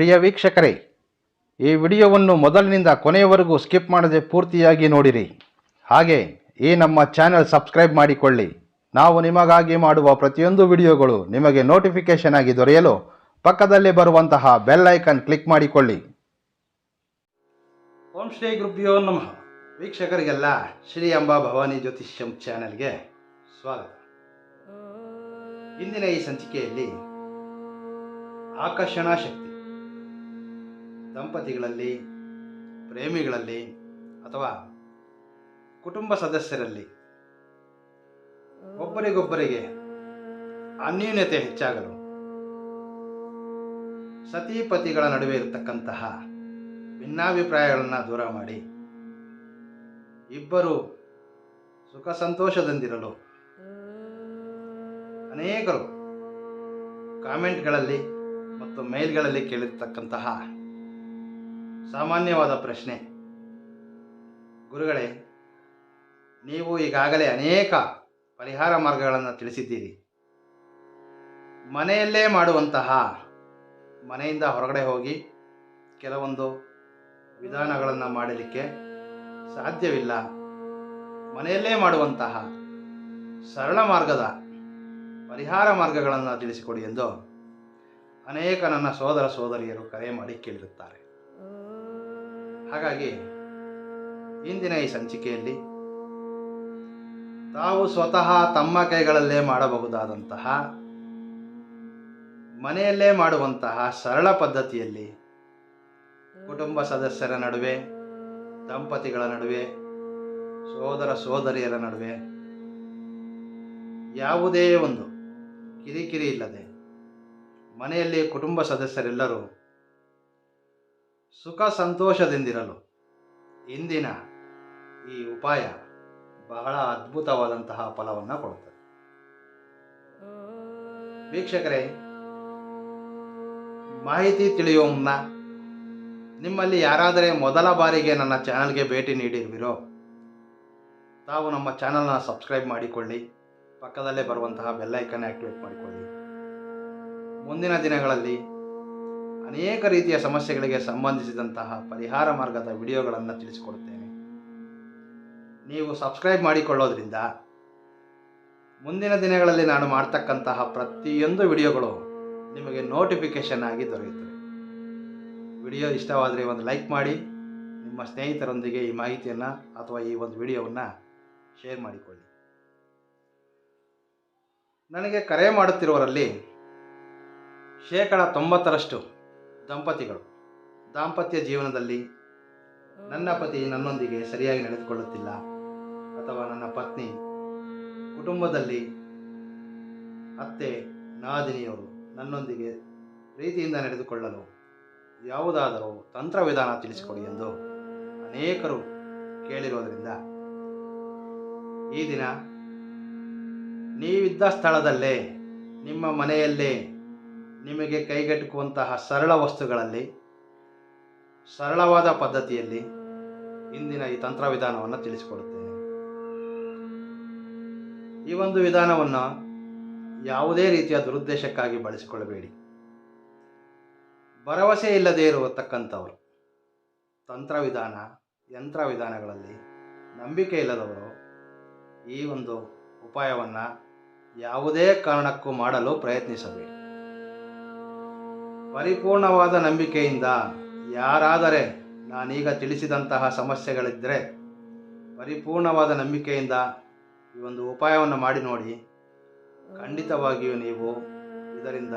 ಪ್ರಿಯ ವೀಕ್ಷಕರೇ, ಈ ವಿಡಿಯೋವನ್ನು ಮೊದಲಿನಿಂದ ಕೊನೆಯವರೆಗೂ ಸ್ಕಿಪ್ ಮಾಡದೆ ಪೂರ್ತಿಯಾಗಿ ನೋಡಿರಿ. ಹಾಗೆ ಈ ನಮ್ಮ ಚಾನೆಲ್ ಸಬ್ಸ್ಕ್ರೈಬ್ ಮಾಡಿಕೊಳ್ಳಿ. ನಾವು ನಿಮಗಾಗಿ ಮಾಡುವ ಪ್ರತಿಯೊಂದು ವಿಡಿಯೋಗಳು ನಿಮಗೆ ನೋಟಿಫಿಕೇಶನ್ ಆಗಿ ದೊರೆಯಲು ಪಕ್ಕದಲ್ಲಿ ಬರುವಂತಹ ಬೆಲ್ ಐಕನ್ ಕ್ಲಿಕ್ ಮಾಡಿಕೊಳ್ಳಿ. ಓಂ ಶ್ರೀ ಗುರುಭ್ಯೋ ನಮಃ. ವೀಕ್ಷಕರಿಗೆಲ್ಲ ಶ್ರೀ ಅಂಬಾ ಭವಾನಿ ಜ್ಯೋತಿಷ್ಯಂ ಚಾನೆಲ್ಗೆ ಸ್ವಾಗತ. ಇಂದಿನ ಈ ಸಂಚಿಕೆಯಲ್ಲಿ ಆಕರ್ಷಣಾ ಶಕ್ತಿ. ದಂಪತಿಗಳಲ್ಲಿ, ಪ್ರೇಮಿಗಳಲ್ಲಿ ಅಥವಾ ಕುಟುಂಬ ಸದಸ್ಯರಲ್ಲಿ ಒಬ್ಬರಿಗೊಬ್ಬರಿಗೆ ಅನ್ಯೂನ್ಯತೆ ಹೆಚ್ಚಾಗಲು ಸತಿಪತಿಗಳ ನಡುವೆ ಇರತಕ್ಕಂತಹ ಭಿನ್ನಾಭಿಪ್ರಾಯಗಳನ್ನು ದೂರ ಮಾಡಿ ಇಬ್ಬರು ಸುಖ ಸಂತೋಷದಿಂದಿರಲು ಅನೇಕರು ಕಾಮೆಂಟ್ಗಳಲ್ಲಿ ಮತ್ತು ಮೇಲ್ಗಳಲ್ಲಿ ಕೇಳಿರ್ತಕ್ಕಂತಹ ಸಾಮಾನ್ಯವಾದ ಪ್ರಶ್ನೆ. ಗುರುಗಳೇ, ನೀವು ಈಗಾಗಲೇ ಅನೇಕ ಪರಿಹಾರ ಮಾರ್ಗಗಳನ್ನು ತಿಳಿಸಿದ್ದೀರಿ. ಮನೆಯಲ್ಲೇ ಮಾಡುವಂತಹ ಮನೆಯಿಂದ ಹೊರಗಡೆ ಹೋಗಿ ಕೆಲವೊಂದು ವಿಧಾನಗಳನ್ನು ಮಾಡಲಿಕ್ಕೆ ಸಾಧ್ಯವಿಲ್ಲ. ಮನೆಯಲ್ಲೇ ಮಾಡುವಂತಹ ಸರಳ ಮಾರ್ಗದ ಪರಿಹಾರ ಮಾರ್ಗಗಳನ್ನು ತಿಳಿಸಿಕೊಡಿ ಎಂದು ಅನೇಕ ನನ್ನ ಸೋದರ ಸೋದರಿಯರು ಕರೆ ಮಾಡಿ ಕೇಳಿರುತ್ತಾರೆ. ಹಾಗಾಗಿ ಇಂದಿನ ಈ ಸಂಚಿಕೆಯಲ್ಲಿ ತಾವು ಸ್ವತಃ ತಮ್ಮ ಕೈಗಳಲ್ಲೇ ಮಾಡಬಹುದಾದಂತಹ, ಮನೆಯಲ್ಲೇ ಮಾಡುವಂತಹ ಸರಳ ಪದ್ಧತಿಯಲ್ಲಿ ಕುಟುಂಬ ಸದಸ್ಯರ ನಡುವೆ, ದಂಪತಿಗಳ ನಡುವೆ, ಸೋದರ ಸೋದರಿಯರ ನಡುವೆ ಯಾವುದೇ ಒಂದು ಕಿರಿಕಿರಿ ಇಲ್ಲದೆ ಮನೆಯಲ್ಲಿ ಕುಟುಂಬ ಸದಸ್ಯರೆಲ್ಲರೂ ಸುಖ ಸಂತೋಷದಿಂದಿರಲು ಇಂದಿನ ಈ ಉಪಾಯ ಬಹಳ ಅದ್ಭುತವಾದಂತಹ ಫಲವನ್ನು ಕೊಡುತ್ತದೆ. ವೀಕ್ಷಕರೇ, ಮಾಹಿತಿ ತಿಳಿಯುವ ಮುನ್ನ ನಿಮ್ಮಲ್ಲಿ ಯಾರಾದರೆ ಮೊದಲ ಬಾರಿಗೆ ನನ್ನ ಚಾನಲ್ಗೆ ಭೇಟಿ ನೀಡಿರುವಿರೋ, ತಾವು ನಮ್ಮ ಚಾನಲ್ನ ಸಬ್ಸ್ಕ್ರೈಬ್ ಮಾಡಿಕೊಳ್ಳಿ, ಪಕ್ಕದಲ್ಲೇ ಬರುವಂತಹ ಬೆಲ್ಲೈಕನ್ ಆಕ್ಟಿವೇಟ್ ಮಾಡಿಕೊಳ್ಳಿ. ಮುಂದಿನ ದಿನಗಳಲ್ಲಿ ಅನೇಕ ರೀತಿಯ ಸಮಸ್ಯೆಗಳಿಗೆ ಸಂಬಂಧಿಸಿದಂತಹ ಪರಿಹಾರ ಮಾರ್ಗದ ವಿಡಿಯೋಗಳನ್ನು ತಿಳಿಸಿಕೊಡುತ್ತೇನೆ. ನೀವು ಸಬ್ಸ್ಕ್ರೈಬ್ ಮಾಡಿಕೊಳ್ಳೋದ್ರಿಂದ ಮುಂದಿನ ದಿನಗಳಲ್ಲಿ ನಾನು ಮಾಡ್ತಕ್ಕಂತಹ ಪ್ರತಿಯೊಂದು ವಿಡಿಯೋಗಳು ನಿಮಗೆ ನೋಟಿಫಿಕೇಷನ್ ಆಗಿ ದೊರೆಯುತ್ತವೆ. ವಿಡಿಯೋ ಇಷ್ಟವಾದರೆ ಒಂದು ಲೈಕ್ ಮಾಡಿ, ನಿಮ್ಮ ಸ್ನೇಹಿತರೊಂದಿಗೆ ಈ ಮಾಹಿತಿಯನ್ನು ಅಥವಾ ಈ ಒಂದು ವಿಡಿಯೋವನ್ನು ಶೇರ್ ಮಾಡಿಕೊಳ್ಳಿ. ನನಗೆ ಕರೆ ಮಾಡುತ್ತಿರುವರಲ್ಲಿ ಶೇಕಡ ತೊಂಬತ್ತರಷ್ಟು ದಂಪತಿಗಳು. ದಾಂಪತ್ಯ ಜೀವನದಲ್ಲಿ ನನ್ನ ಪತಿ ನನ್ನೊಂದಿಗೆ ಸರಿಯಾಗಿ ನಡೆದುಕೊಳ್ಳುತ್ತಿಲ್ಲ. ಅಥವಾ ನನ್ನ ಪತ್ನಿ ಕುಟುಂಬದಲ್ಲಿ ಅತ್ತೆ, ನಾದಿನಿಯವರು ನನ್ನೊಂದಿಗೆ ಪ್ರೀತಿಯಿಂದ ನಡೆದುಕೊಳ್ಳಲು ಯಾವುದಾದರೂ ತಂತ್ರವಿಧಾನ ತಿಳಿಸಿಕೊಡಿ ಎಂದು ಅನೇಕರು ಕೇಳಿರೋದರಿಂದ ಈ ದಿನ ನೀವಿದ್ದ ಸ್ಥಳದಲ್ಲೇ, ನಿಮ್ಮ ಮನೆಯಲ್ಲೇ ನಿಮಗೆ ಕೈಗೆಟುಕುವಂತಹ ಸರಳ ವಸ್ತುಗಳಲ್ಲಿ, ಸರಳವಾದ ಪದ್ಧತಿಯಲ್ಲಿ ಇಂದಿನ ಈ ತಂತ್ರವಿಧಾನವನ್ನು ತಿಳಿಸಿಕೊಡುತ್ತೇನೆ. ಈ ಒಂದು ವಿಧಾನವನ್ನು ಯಾವುದೇ ರೀತಿಯ ದುರುದ್ದೇಶಕ್ಕಾಗಿ ಬಳಸಿಕೊಳ್ಳಬೇಡಿ. ಭರವಸೆ ಇಲ್ಲದೇ ಇರತಕ್ಕಂಥವರು, ತಂತ್ರವಿಧಾನ ಯಂತ್ರ ವಿಧಾನಗಳಲ್ಲಿ ನಂಬಿಕೆ ಇಲ್ಲದವರು ಈ ಒಂದು ಉಪಾಯವನ್ನು ಯಾವುದೇ ಕಾರಣಕ್ಕೂ ಮಾಡಲು ಪ್ರಯತ್ನಿಸಬೇಡಿ. ಪರಿಪೂರ್ಣವಾದ ನಂಬಿಕೆಯಿಂದ ಯಾರಾದರೆ ನಾನೀಗ ತಿಳಿಸಿದಂತಹ ಸಮಸ್ಯೆಗಳಿದ್ದರೆ ಪರಿಪೂರ್ಣವಾದ ನಂಬಿಕೆಯಿಂದ ಈ ಒಂದು ಉಪಾಯವನ್ನು ಮಾಡಿ ನೋಡಿ. ಖಂಡಿತವಾಗಿಯೂ ನೀವು ಇದರಿಂದ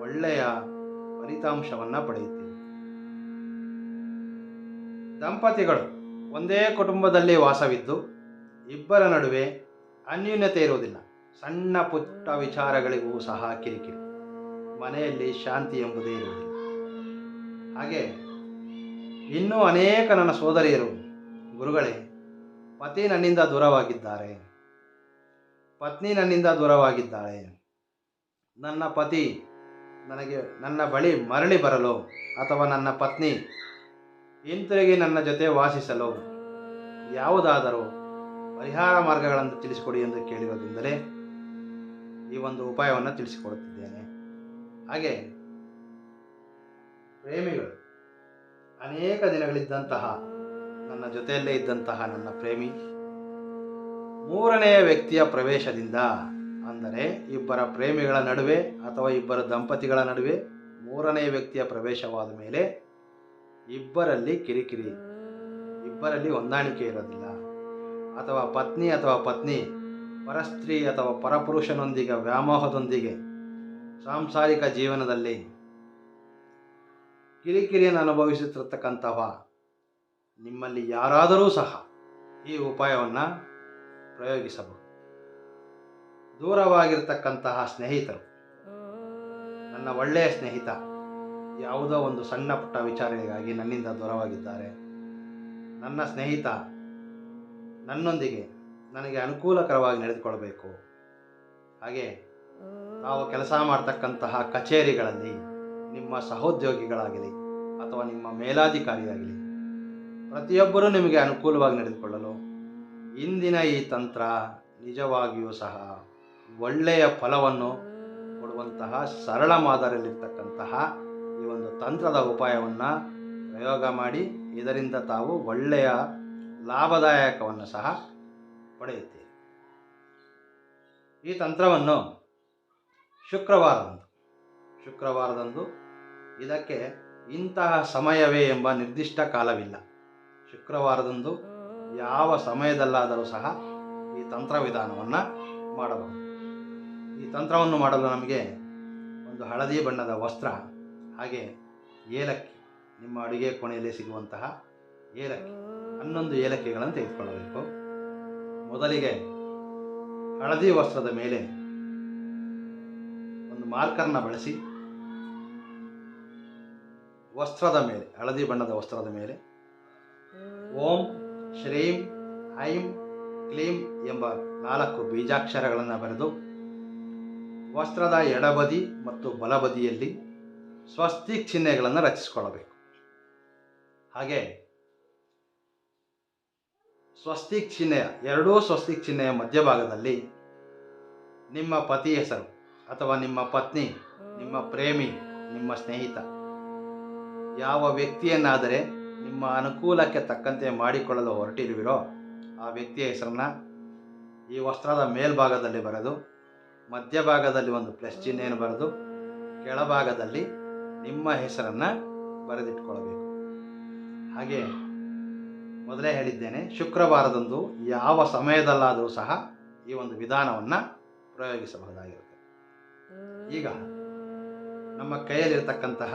ಒಳ್ಳೆಯ ಫಲಿತಾಂಶವನ್ನು ಪಡೆಯುತ್ತೀರಿ. ದಂಪತಿಗಳು, ಒಂದೇ ಕುಟುಂಬದಲ್ಲಿ ವಾಸವಿದ್ದು ಇಬ್ಬರ ನಡುವೆ ಅನ್ಯೂನ್ಯತೆ ಇರುವುದಿಲ್ಲ. ಸಣ್ಣ ಪುಟ್ಟ ವಿಚಾರಗಳಿಗೂ ಸಹ ಕಿರಿಕಿರಿ. ಮನೆಯಲ್ಲಿ ಶಾಂತಿ ಎಂಬುದೇ ಇರುವುದಿಲ್ಲ ಹಾಗೆ ಇನ್ನೂ ಅನೇಕ ನನ್ನ ಸೋದರಿಯರು, ಗುರುಗಳೇ, ಪತಿ ನನ್ನಿಂದ ದೂರವಾಗಿದ್ದಾರೆ. ಪತ್ನಿ ನನ್ನಿಂದ ದೂರವಾಗಿದ್ದಾಳೆ. ನನ್ನ ಪತಿ ನನಗೆ ನನ್ನ ಬಳಿ ಮರಳಿ ಬರಲು ಅಥವಾ ನನ್ನ ಪತ್ನಿ ಹಿಂತಿರುಗಿ ನನ್ನ ಜೊತೆ ವಾಸಿಸಲು ಯಾವುದಾದರೂ ಪರಿಹಾರ ಮಾರ್ಗಗಳನ್ನು ತಿಳಿಸಿಕೊಡಿ ಎಂದು ಕೇಳಿರೋದ್ರಿಂದಲೇ ಈ ಒಂದು ಉಪಾಯವನ್ನು ತಿಳಿಸಿಕೊಡುತ್ತಿದ್ದೇನೆ. ಹಾಗೆ ಪ್ರೇಮಿಗಳು, ಅನೇಕ ದಿನಗಳಿದ್ದಂತಹ ನನ್ನ ಜೊತೆಯಲ್ಲೇ ಇದ್ದಂತಹ ನನ್ನ ಪ್ರೇಮಿ ಮೂರನೆಯ ವ್ಯಕ್ತಿಯ ಪ್ರವೇಶದಿಂದ ಅಂದರೆ ಇಬ್ಬರ ಪ್ರೇಮಿಗಳ ನಡುವೆ ಅಥವಾ ಇಬ್ಬರ ದಂಪತಿಗಳ ನಡುವೆ ಮೂರನೇ ವ್ಯಕ್ತಿಯ ಪ್ರವೇಶವಾದ ಮೇಲೆ ಇಬ್ಬರಲ್ಲಿ ಕಿರಿಕಿರಿ, ಇಬ್ಬರಲ್ಲಿ ಹೊಂದಾಣಿಕೆ ಇರೋದಿಲ್ಲ. ಅಥವಾ ಪತ್ನಿ ಅಥವಾ ಪತ್ನಿ, ಪರಸ್ತ್ರೀ ಅಥವಾ ಪರಪುರುಷನೊಂದಿಗೆ ವ್ಯಾಮೋಹದೊಂದಿಗೆ ಸಾಂಸಾರಿಕ ಜೀವನದಲ್ಲಿ ಕಿರಿಕಿರಿಯನ್ನು ಅನುಭವಿಸುತ್ತಿರತಕ್ಕಂತಹ ನಿಮ್ಮಲ್ಲಿ ಯಾರಾದರೂ ಸಹ ಈ ಉಪಾಯವನ್ನು ಪ್ರಯೋಗಿಸಬಹುದು. ದೂರವಾಗಿರ್ತಕ್ಕಂತಹ ಸ್ನೇಹಿತರು, ನನ್ನ ಒಳ್ಳೆಯ ಸ್ನೇಹಿತ, ಯಾವುದೋ ಒಂದು ಸಣ್ಣ ಪುಟ್ಟ ವಿಚಾರಗಳಿಗಾಗಿ ನನ್ನಿಂದ ದೂರವಾಗಿದ್ದಾರೆ. ನನ್ನ ಸ್ನೇಹಿತ ನನ್ನೊಂದಿಗೆ ನನಗೆ ಅನುಕೂಲಕರವಾಗಿ ನಡೆದುಕೊಳ್ಬೇಕು. ಹಾಗೆ ತಾವು ಕೆಲಸ ಮಾಡ್ತಕ್ಕಂತಹ ಕಚೇರಿಗಳಲ್ಲಿ ನಿಮ್ಮ ಸಹೋದ್ಯೋಗಿಗಳಾಗಲಿ ಅಥವಾ ನಿಮ್ಮ ಮೇಲಾಧಿಕಾರಿಯಾಗಲಿ ಪ್ರತಿಯೊಬ್ಬರೂ ನಿಮಗೆ ಅನುಕೂಲವಾಗಿ ನಡೆದುಕೊಳ್ಳಲು ಇಂದಿನ ಈ ತಂತ್ರ ನಿಜವಾಗಿಯೂ ಸಹ ಒಳ್ಳೆಯ ಫಲವನ್ನು ಕೊಡುವಂತಹ ಸರಳ ಮಾದರಿಯಲ್ಲಿರ್ತಕ್ಕಂತಹ ಈ ಒಂದು ತಂತ್ರದ ಉಪಾಯವನ್ನು ಪ್ರಯೋಗ ಮಾಡಿ ಇದರಿಂದ ತಾವು ಒಳ್ಳೆಯ ಲಾಭದಾಯಕವನ್ನು ಸಹ ಪಡೆಯುತ್ತೀರಿ. ಈ ತಂತ್ರವನ್ನು ಶುಕ್ರವಾರದಂದು. ಶುಕ್ರವಾರದಂದು ಇದಕ್ಕೆ ಇಂತಹ ಸಮಯವೇ ಎಂಬ ನಿರ್ದಿಷ್ಟ ಕಾಲವಿಲ್ಲ. ಶುಕ್ರವಾರದಂದು ಯಾವ ಸಮಯದಲ್ಲಾದರೂ ಸಹ ಈ ತಂತ್ರ ವಿಧಾನವನ್ನು ಮಾಡಬಹುದು. ಈ ತಂತ್ರವನ್ನು ಮಾಡಲು ನಮಗೆ ಒಂದು ಹಳದಿ ಬಣ್ಣದ ವಸ್ತ್ರ, ಹಾಗೆ ಏಲಕ್ಕಿ, ನಿಮ್ಮ ಅಡುಗೆ ಕೋಣೆಯಲ್ಲಿ ಸಿಗುವಂತಹ ಏಲಕ್ಕಿ, ಹನ್ನೊಂದು ಏಲಕ್ಕಿಗಳನ್ನು ತೆಗೆದುಕೊಳ್ಳಬೇಕು. ಮೊದಲಿಗೆ ಹಳದಿ ವಸ್ತ್ರದ ಮೇಲೆ ಒಂದು ಮಾರ್ಕರ್ನ ಬಳಸಿ ವಸ್ತ್ರದ ಮೇಲೆ, ಹಳದಿ ಬಣ್ಣದ ವಸ್ತ್ರದ ಮೇಲೆ ಓಂ ಶ್ರೀಂ ಐಂ ಕ್ಲೀಂ ಎಂಬ ನಾಲ್ಕು ಬೀಜಾಕ್ಷರಗಳನ್ನು ಬರೆದು ವಸ್ತ್ರದ ಎಡಬದಿ ಮತ್ತು ಬಲಬದಿಯಲ್ಲಿ ಸ್ವಸ್ತಿಕ್ ಚಿಹ್ನೆಗಳನ್ನು ರಚಿಸಿಕೊಳ್ಳಬೇಕು. ಹಾಗೆ ಸ್ವಸ್ತಿಕ್ ಚಿಹ್ನೆಯ, ಎರಡೂ ಸ್ವಸ್ತಿಕ್ ಚಿಹ್ನೆಯ ಮಧ್ಯಭಾಗದಲ್ಲಿ ನಿಮ್ಮ ಪತಿ ಹೆಸರು. ಅಥವಾ ನಿಮ್ಮ ಪತ್ನಿ, ನಿಮ್ಮ ಪ್ರೇಮಿ, ನಿಮ್ಮ ಸ್ನೇಹಿತ. ಯಾವ ವ್ಯಕ್ತಿಯನ್ನಾದರೆ ನಿಮ್ಮ ಅನುಕೂಲಕ್ಕೆ ತಕ್ಕಂತೆ ಮಾಡಿಕೊಳ್ಳಲು ಹೊರಟಿರುವಿರೋ ಆ ವ್ಯಕ್ತಿಯ ಹೆಸರನ್ನ ಈ ವಸ್ತ್ರದ ಮೇಲ್ಭಾಗದಲ್ಲಿ ಬರೆದು, ಮಧ್ಯಭಾಗದಲ್ಲಿ ಒಂದು ಪ್ಲಸ್ ಚಿಹ್ನೆಯನ್ನು ಬರೆದು, ಕೆಳಭಾಗದಲ್ಲಿ ನಿಮ್ಮ ಹೆಸರನ್ನು ಬರೆದಿಟ್ಕೊಳ್ಬೇಕು. ಹಾಗೆ ಮೊದಲೇ ಹೇಳಿದ್ದೇನೆ, ಶುಕ್ರವಾರದಂದು ಯಾವ ಸಮಯದಲ್ಲಾದರೂ ಸಹ ಈ ಒಂದು ವಿಧಾನವನ್ನು ಪ್ರಯೋಗಿಸಬಹುದಾಗಿರುತ್ತೆ. ಈಗ ನಮ್ಮ ಕೈಯಲ್ಲಿರ್ತಕ್ಕಂತಹ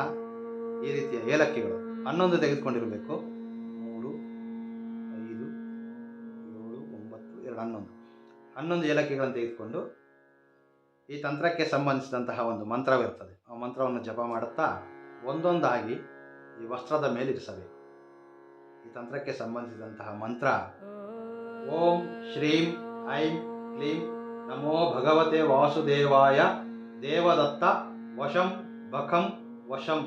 ಈ ರೀತಿಯ ಏಲಕ್ಕಿಗಳು ಹನ್ನೊಂದು ತೆಗೆದುಕೊಂಡಿರಬೇಕು. ಮೂರು, ಐದು, ಏಳು, ಒಂಬತ್ತು, ಎರಡು, ಹನ್ನೊಂದು. ಹನ್ನೊಂದು ಏಲಕ್ಕಿಗಳನ್ನು ತೆಗೆದುಕೊಂಡು ಈ ತಂತ್ರಕ್ಕೆ ಸಂಬಂಧಿಸಿದಂತಹ ಒಂದು ಮಂತ್ರವಿರ್ತದೆ ಆ ಮಂತ್ರವನ್ನು ಜಪ ಮಾಡುತ್ತಾ ಒಂದೊಂದಾಗಿ ಈ ವಸ್ತ್ರದ ಮೇಲೆ ಇರಿಸಬೇಕು. ಈ ತಂತ್ರಕ್ಕೆ ಸಂಬಂಧಿಸಿದಂತಹ ಮಂತ್ರ, ಓಂ ಶ್ರೀಂ ಐಂ ಕ್ಲೀಂ ನಮೋ ಭಗವತೆ ವಾಸುದೇವಾಯ ದೇವದತ್ತ ವಶಂ ಬಖಂ ವಶಂ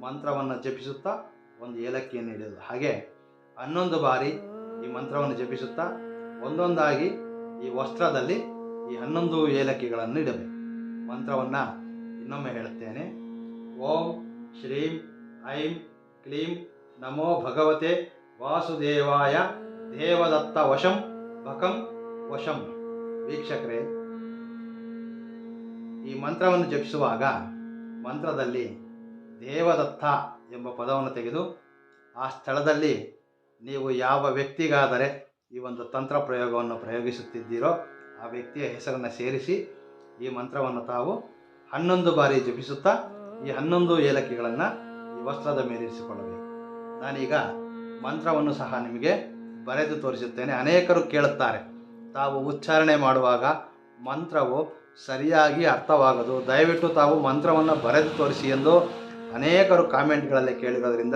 ಮಂತ್ರವನ್ನು ಜಪಿಸುತ್ತಾ ಒಂದು ಏಲಕ್ಕಿಯನ್ನು ಇಡೋದು ಹಾಗೆ ಹನ್ನೊಂದು ಬಾರಿ ಈ ಮಂತ್ರವನ್ನು ಜಪಿಸುತ್ತಾ ಒಂದೊಂದಾಗಿ ಈ ವಸ್ತ್ರದಲ್ಲಿ ಈ ಹನ್ನೊಂದು ಏಲಕ್ಕಿಗಳನ್ನು ಇಡಬೇಕು. ಮಂತ್ರವನ್ನು ಇನ್ನೊಮ್ಮೆ ಹೇಳುತ್ತೇನೆ. ಓಂ ಶ್ರೀಂ ಐಂ ಕ್ಲೀಂ ನಮೋ ಭಗವತೆ ವಾಸುದೇವಾಯ ದೇವದತ್ತ ವಶಂ ಬಕಂ ವಶಂ. ವೀಕ್ಷಕರೇ ಈ ಮಂತ್ರವನ್ನು ಜಪಿಸುವಾಗ ಮಂತ್ರದಲ್ಲಿ ದೇವದತ್ತ ಎಂಬ ಪದವನ್ನು ತೆಗೆದು ಆ ಸ್ಥಳದಲ್ಲಿ ನೀವು ಯಾವ ವ್ಯಕ್ತಿಗಾದರೆ ಈ ಒಂದು ತಂತ್ರ ಪ್ರಯೋಗವನ್ನು ಪ್ರಯೋಗಿಸುತ್ತಿದ್ದೀರೋ ಆ ವ್ಯಕ್ತಿಯ ಹೆಸರನ್ನು ಸೇರಿಸಿ ಈ ಮಂತ್ರವನ್ನು ತಾವು ಹನ್ನೊಂದು ಬಾರಿ ಜಪಿಸುತ್ತಾ ಈ ಹನ್ನೊಂದು ಏಲಕ್ಕಿಗಳನ್ನು ಈ ವಸ್ತ್ರದ ಮೇಲಿರಿಸಿಕೊಳ್ಳಬೇಕು ನಾನೀಗ ಮಂತ್ರವನ್ನು ಸಹ ನಿಮಗೆ ಬರೆದು ತೋರಿಸುತ್ತೇನೆ. ಅನೇಕರು ಕೇಳುತ್ತಾರೆ. ತಾವು ಉಚ್ಚಾರಣೆ ಮಾಡುವಾಗ ಮಂತ್ರವು ಸರಿಯಾಗಿ ಅರ್ಥವಾಗದು. ದಯವಿಟ್ಟು ತಾವು ಮಂತ್ರವನ್ನು ಬರೆದು ತೋರಿಸಿ ಎಂದು ಅನೇಕರು ಕಾಮೆಂಟ್ಗಳಲ್ಲಿ ಕೇಳಿರೋದ್ರಿಂದ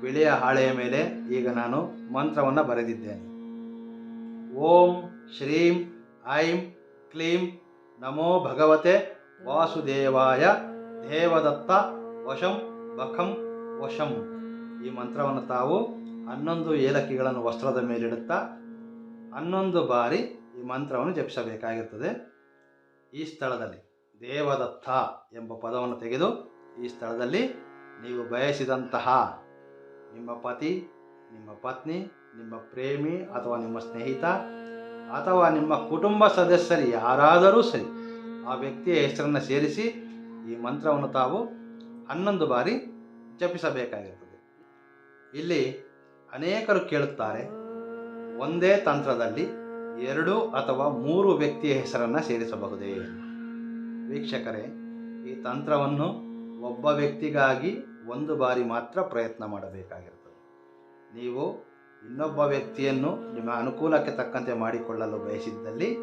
ಬಿಳಿಯ ಹಾಳೆಯ ಮೇಲೆ ಈಗ ನಾನು ಮಂತ್ರವನ್ನು ಬರೆದಿದ್ದೇನೆ. ಓಂ ಶ್ರೀಂ ಐಂ ಕ್ಲೀಂ ನಮೋ ಭಗವತೆ ವಾಸುದೇವಾಯ ದೇವದತ್ತ ವಶಂ ಬಖಂ ವಶಂ. ಈ ಮಂತ್ರವನ್ನು ತಾವು ಹನ್ನೊಂದು ಏಲಕ್ಕಿಗಳನ್ನು ವಸ್ತ್ರದ ಮೇಲಿಡುತ್ತಾ ಹನ್ನೊಂದು ಬಾರಿ ಮಂತ್ರವನ್ನು ಜಪಿಸಬೇಕಾಗಿರುತ್ತದೆ ಈ ಸ್ಥಳದಲ್ಲಿ ದೇವದತ್ತ ಎಂಬ ಪದವನ್ನು ತೆಗೆದು ಈ ಸ್ಥಳದಲ್ಲಿ ನೀವು ಬಯಸಿದಂತಹ ನಿಮ್ಮ ಪತಿ, ನಿಮ್ಮ ಪತ್ನಿ, ನಿಮ್ಮ ಪ್ರೇಮಿ ಅಥವಾ ನಿಮ್ಮ ಸ್ನೇಹಿತ ಅಥವಾ ನಿಮ್ಮ ಕುಟುಂಬ ಸದಸ್ಯರು ಯಾರಾದರೂ ಸರಿ ಆ ವ್ಯಕ್ತಿಯ ಹೆಸರನ್ನು ಸೇರಿಸಿ ಈ ಮಂತ್ರವನ್ನು ತಾವು ಹನ್ನೊಂದು ಬಾರಿ ಜಪಿಸಬೇಕಾಗಿರುತ್ತದೆ ಇಲ್ಲಿ ಅನೇಕರು ಕೇಳುತ್ತಾರೆ, ಒಂದೇ ತಂತ್ರದಲ್ಲಿ ಎರಡು ಅಥವಾ ಮೂರು ವ್ಯಕ್ತಿಯ ಹೆಸರನ್ನು ಸೇರಿಸಬಹುದೇ? ವೀಕ್ಷಕರೇ, ಈ ತಂತ್ರವನ್ನು ಒಬ್ಬ ವ್ಯಕ್ತಿಗಾಗಿ ಒಂದು ಬಾರಿ ಮಾತ್ರ ಪ್ರಯತ್ನ ಮಾಡಬೇಕಾಗಿರುತ್ತದೆ. ನೀವು ಇನ್ನೊಬ್ಬ ವ್ಯಕ್ತಿಯನ್ನು ನಿಮ್ಮ ಅನುಕೂಲಕ್ಕೆ ತಕ್ಕಂತೆ ಮಾಡಿಕೊಳ್ಳಲು ಬಯಸಿದ್ದಲ್ಲಿ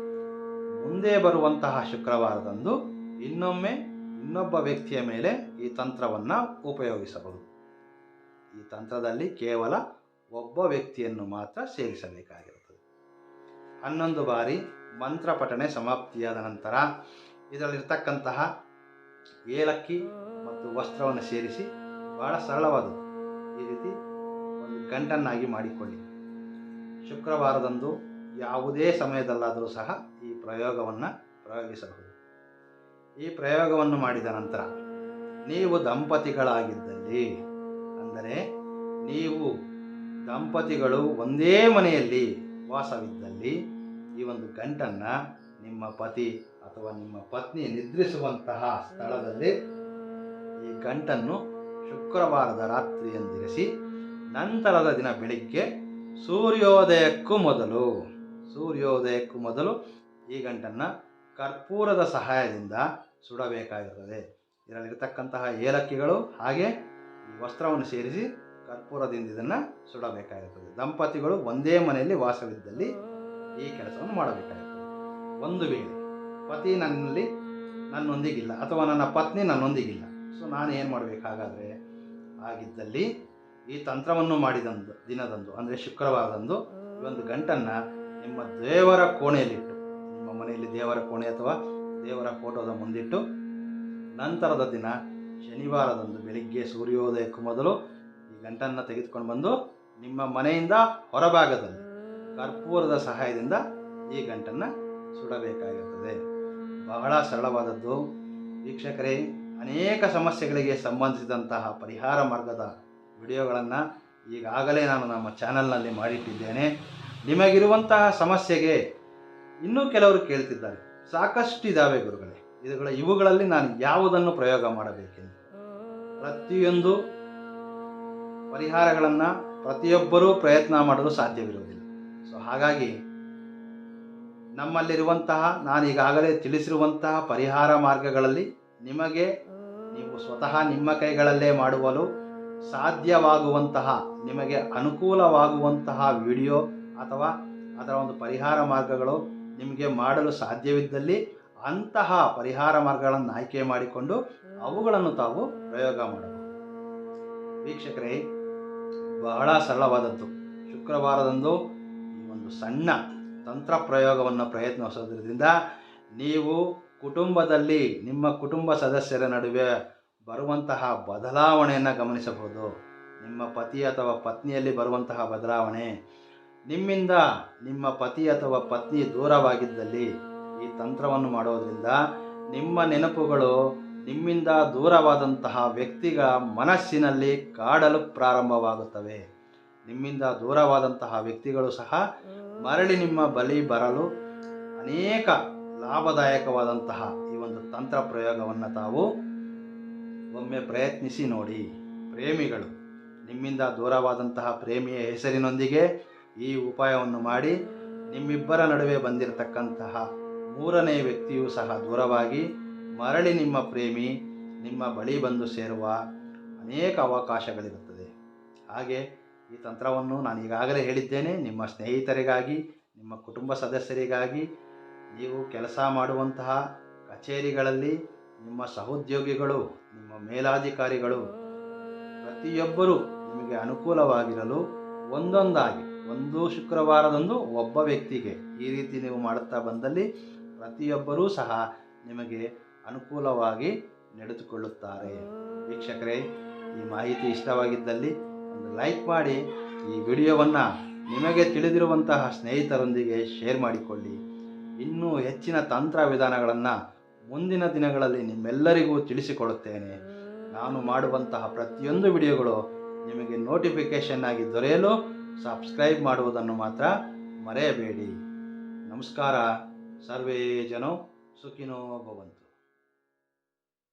ಮುಂದೆ ಬರುವಂತಹ ಶುಕ್ರವಾರದಂದು ಇನ್ನೊಮ್ಮೆ ಇನ್ನೊಬ್ಬ ವ್ಯಕ್ತಿಯ ಮೇಲೆ ಈ ತಂತ್ರವನ್ನು ಉಪಯೋಗಿಸಬಹುದು. ಈ ತಂತ್ರದಲ್ಲಿ ಕೇವಲ ಒಬ್ಬ ವ್ಯಕ್ತಿಯನ್ನು ಮಾತ್ರ ಸೇರಿಸಬೇಕಾಗಿರುತ್ತದೆ. ಹನ್ನೊಂದು ಬಾರಿ ಮಂತ್ರ ಪಠಣೆ ಸಮಾಪ್ತಿಯಾದ ನಂತರ ಇದರಲ್ಲಿರ್ತಕ್ಕಂತಹ ಏಲಕ್ಕಿ ಮತ್ತು ವಸ್ತ್ರವನ್ನು ಸೇರಿಸಿ ಬಹಳ ಸರಳವಾದದ್ದು. ಈ ರೀತಿ ಒಂದು ಗಂಟನ್ನಾಗಿ ಮಾಡಿಕೊಳ್ಳಿ. ಶುಕ್ರವಾರದಂದು ಯಾವುದೇ ಸಮಯದಲ್ಲಾದರೂ ಸಹ ಈ ಪ್ರಯೋಗವನ್ನು ಪ್ರಯೋಗಿಸಬಹುದು. ಈ ಪ್ರಯೋಗವನ್ನು ಮಾಡಿದ ನಂತರ ನೀವು ದಂಪತಿಗಳಾಗಿದ್ದಲ್ಲಿ, ಅಂದರೆ ನೀವು ದಂಪತಿಗಳು ಒಂದೇ ಮನೆಯಲ್ಲಿ ವಾಸವಿದ್ದಲ್ಲಿ ಈ ಒಂದು ಗಂಟನ್ನು ನಿಮ್ಮ ಪತಿ ಅಥವಾ ನಿಮ್ಮ ಪತ್ನಿ ನಿದ್ರಿಸುವಂತಹ ಸ್ಥಳದಲ್ಲಿ ಈ ಗಂಟನ್ನು ಶುಕ್ರವಾರದ ರಾತ್ರಿಯಂದಿರಿಸಿ ನಂತರದ ದಿನ ಬೆಳಿಗ್ಗೆ ಸೂರ್ಯೋದಯಕ್ಕೂ ಮೊದಲು ಸೂರ್ಯೋದಯಕ್ಕೂ ಮೊದಲು ಈ ಗಂಟನ್ನು ಕರ್ಪೂರದ ಸಹಾಯದಿಂದ ಸುಡಬೇಕಾಗಿರುತ್ತದೆ. ಇದರಲ್ಲಿರ್ತಕ್ಕಂತಹ ಏಲಕ್ಕಿಗಳು ಹಾಗೆ ಈ ವಸ್ತ್ರವನ್ನು ಸೇರಿಸಿ ಕರ್ಪೂರದಿಂದ ಇದನ್ನು ಸುಡಬೇಕಾಗುತ್ತದೆ. ದಂಪತಿಗಳು ಒಂದೇ ಮನೆಯಲ್ಲಿ ವಾಸವಿದ್ದಲ್ಲಿ ಈ ಕೆಲಸವನ್ನು ಮಾಡಬೇಕಾಗುತ್ತದೆ. ಒಂದು ವೇಳೆ ಪತಿ ನನ್ನಲ್ಲಿ ನನ್ನೊಂದಿಗಿಲ್ಲ ಅಥವಾ ನನ್ನ ಪತ್ನಿ ನನ್ನೊಂದಿಗಿಲ್ಲ, ಸೊ ನಾನು ಏನು ಮಾಡಬೇಕಾಗಾದರೆ, ಆಗಿದ್ದಲ್ಲಿ ಈ ತಂತ್ರವನ್ನು ಮಾಡಿದಂದು, ದಿನದಂದು, ಅಂದರೆ ಶುಕ್ರವಾರದಂದು ಈ ಒಂದು ಗಂಟನ್ನು ನಿಮ್ಮ ದೇವರ ಕೋಣೆಯಲ್ಲಿಟ್ಟು, ನಿಮ್ಮ ಮನೆಯಲ್ಲಿ ದೇವರ ಕೋಣೆ ಅಥವಾ ದೇವರ ಫೋಟೋದ ಮುಂದಿಟ್ಟು, ನಂತರದ ದಿನ ಶನಿವಾರದಂದು ಬೆಳಿಗ್ಗೆ ಸೂರ್ಯೋದಯಕ್ಕೂ ಮೊದಲು ಗಂಟನ್ನು ತೆಗೆದುಕೊಂಡು ಬಂದು ನಿಮ್ಮ ಮನೆಯಿಂದ ಹೊರಭಾಗದಲ್ಲಿ ಕರ್ಪೂರದ ಸಹಾಯದಿಂದ ಈ ಗಂಟನ್ನು ಸುಡಬೇಕಾಗಿರುತ್ತದೆ ಬಹಳ ಸರಳವಾದದ್ದು. ವೀಕ್ಷಕರೇ, ಅನೇಕ ಸಮಸ್ಯೆಗಳಿಗೆ ಸಂಬಂಧಿಸಿದಂತಹ ಪರಿಹಾರ ಮಾರ್ಗದ ವಿಡಿಯೋಗಳನ್ನು ಈಗಾಗಲೇ ನಾನು ನಮ್ಮ ಚಾನಲ್ನಲ್ಲಿ ಮಾಡಿಟ್ಟಿದ್ದೇನೆ. ನಿಮಗಿರುವಂತಹ ಸಮಸ್ಯೆಗೆ ಇನ್ನೂ ಕೆಲವರು ಕೇಳ್ತಿದ್ದಾರೆ. ಸಾಕಷ್ಟು ಇದ್ದಾವೆ ಗುರುಗಳೇ. ಇವುಗಳ ಇವುಗಳಲ್ಲಿ ನಾನು ಯಾವುದನ್ನು ಪ್ರಯೋಗ ಮಾಡಬೇಕೆಂದು? ಪ್ರತಿಯೊಂದು ಪರಿಹಾರಗಳನ್ನು ಪ್ರತಿಯೊಬ್ಬರೂ ಪ್ರಯತ್ನ ಮಾಡಲು ಸಾಧ್ಯವಿರುವುದಿಲ್ಲ. ಸೊ ಹಾಗಾಗಿ ನಮ್ಮಲ್ಲಿರುವಂತಹ ನಾನೀಗಾಗಲೇ ತಿಳಿಸಿರುವಂತಹ ಪರಿಹಾರ ಮಾರ್ಗಗಳಲ್ಲಿ ನಿಮಗೆ, ನೀವು ಸ್ವತಃ ನಿಮ್ಮ ಕೈಗಳಲ್ಲೇ ಮಾಡುವಲು ಸಾಧ್ಯವಾಗುವಂತಹ, ನಿಮಗೆ ಅನುಕೂಲವಾಗುವಂತಹ ವಿಡಿಯೋ ಅಥವಾ ಅದರ ಒಂದು ಪರಿಹಾರ ಮಾರ್ಗಗಳು ನಿಮಗೆ ಮಾಡಲು ಸಾಧ್ಯವಿದ್ದಲ್ಲಿ ಅಂತಹ ಪರಿಹಾರ ಮಾರ್ಗಗಳನ್ನು ಆಯ್ಕೆ ಮಾಡಿಕೊಂಡು ಅವುಗಳನ್ನು ತಾವು ಪ್ರಯೋಗ ಮಾಡಬಹುದು. ವೀಕ್ಷಕರೇ ಬಹಳ ಸರಳವಾದದ್ದು. ಶುಕ್ರವಾರದಂದು ಒಂದು ಸಣ್ಣ ತಂತ್ರ ಪ್ರಯೋಗವನ್ನು ಪ್ರಯತ್ನಿಸೋದ್ರಿಂದ ನೀವು ಕುಟುಂಬದಲ್ಲಿ ನಿಮ್ಮ ಕುಟುಂಬ ಸದಸ್ಯರ ನಡುವೆ ಬರುವಂತಹ ಬದಲಾವಣೆಯನ್ನು ಗಮನಿಸಬಹುದು. ನಿಮ್ಮ ಪತಿ ಅಥವಾ ಪತ್ನಿಯಲ್ಲಿ ಬರುವಂತಹ ಬದಲಾವಣೆ, ನಿಮ್ಮಿಂದ ನಿಮ್ಮ ಪತಿ ಅಥವಾ ಪತ್ನಿ ದೂರವಾಗಿದ್ದಲ್ಲಿ ಈ ತಂತ್ರವನ್ನು ಮಾಡೋದರಿಂದ ನಿಮ್ಮ ನೆನಪುಗಳು ನಿಮ್ಮಿಂದ ದೂರವಾದಂತಹ ವ್ಯಕ್ತಿಗಳ ಮನಸ್ಸಿನಲ್ಲಿ ಕಾಡಲು ಪ್ರಾರಂಭವಾಗುತ್ತವೆ. ನಿಮ್ಮಿಂದ ದೂರವಾದಂತಹ ವ್ಯಕ್ತಿಗಳು ಸಹ ಮರಳಿ ನಿಮ್ಮ ಬಲಿ ಬರಲು ಅನೇಕ ಲಾಭದಾಯಕವಾದಂತಹ ಈ ಒಂದು ತಂತ್ರ ಪ್ರಯೋಗವನ್ನು ತಾವು ಒಮ್ಮೆ ಪ್ರಯತ್ನಿಸಿ ನೋಡಿ. ಪ್ರೇಮಿಗಳು, ನಿಮ್ಮಿಂದ ದೂರವಾದಂತಹ ಪ್ರೇಮಿಯ ಹೆಸರಿನೊಂದಿಗೆ ಈ ಉಪಾಯವನ್ನು ಮಾಡಿ ನಿಮ್ಮಿಬ್ಬರ ನಡುವೆ ಬಂದಿರತಕ್ಕಂತಹ ಮೂರನೇ ವ್ಯಕ್ತಿಯೂ ಸಹ ದೂರವಾಗಿ ಮರಳಿ ನಿಮ್ಮ ಪ್ರೇಮಿ, ನಿಮ್ಮ ಬಳಿ ಬಂದು ಸೇರುವ ಅನೇಕ ಅವಕಾಶಗಳಿರುತ್ತದೆ. ಹಾಗೆ ಈ ತಂತ್ರವನ್ನು ನಾನು ಈಗಾಗಲೇ ಹೇಳಿದ್ದೇನೆ. ನಿಮ್ಮ ಸ್ನೇಹಿತರಿಗಾಗಿ, ನಿಮ್ಮ ಕುಟುಂಬ ಸದಸ್ಯರಿಗಾಗಿ ನೀವು ಕೆಲಸ ಮಾಡುವಂತಹ ಕಚೇರಿಗಳಲ್ಲಿ ನಿಮ್ಮ ಸಹೋದ್ಯೋಗಿಗಳು, ನಿಮ್ಮ ಮೇಲಾಧಿಕಾರಿಗಳು ಪ್ರತಿಯೊಬ್ಬರೂ ನಿಮಗೆ ಅನುಕೂಲವಾಗಿರಲು ಒಂದೊಂದಾಗಿ, ಒಂದು ಶುಕ್ರವಾರದಂದು ಒಬ್ಬ ವ್ಯಕ್ತಿಗೆ ಈ ರೀತಿ ನೀವು ಮಾಡುತ್ತಾ ಬಂದಲ್ಲಿ ಪ್ರತಿಯೊಬ್ಬರೂ ಸಹ ನಿಮಗೆ ಅನುಕೂಲವಾಗಿ ನಡೆದುಕೊಳ್ಳುತ್ತಾರೆ. ವೀಕ್ಷಕರೇ, ಈ ಮಾಹಿತಿ ಇಷ್ಟವಾಗಿದ್ದಲ್ಲಿ ಒಂದು ಲೈಕ್ ಮಾಡಿ, ಈ ವಿಡಿಯೋವನ್ನು ನಿಮಗೆ ತಿಳಿದಿರುವಂತಹ ಸ್ನೇಹಿತರೊಂದಿಗೆ ಶೇರ್ ಮಾಡಿಕೊಳ್ಳಿ. ಇನ್ನೂ ಹೆಚ್ಚಿನ ತಂತ್ರ ವಿಧಾನಗಳನ್ನು ಮುಂದಿನ ದಿನಗಳಲ್ಲಿ ನಿಮ್ಮೆಲ್ಲರಿಗೂ ತಿಳಿಸಿಕೊಡುತ್ತೇನೆ. ನಾನು ಮಾಡುವಂತಹ ಪ್ರತಿಯೊಂದು ವಿಡಿಯೋಗಳು ನಿಮಗೆ ನೋಟಿಫಿಕೇಷನ್ ಆಗಿ ದೊರೆಯಲು ಸಬ್ಸ್ಕ್ರೈಬ್ ಮಾಡುವುದನ್ನು ಮಾತ್ರ ಮರೆಯಬೇಡಿ. ನಮಸ್ಕಾರ. ಸರ್ವೇ ಜನೋ ಸುಖಿನೋ ಭವಂತು.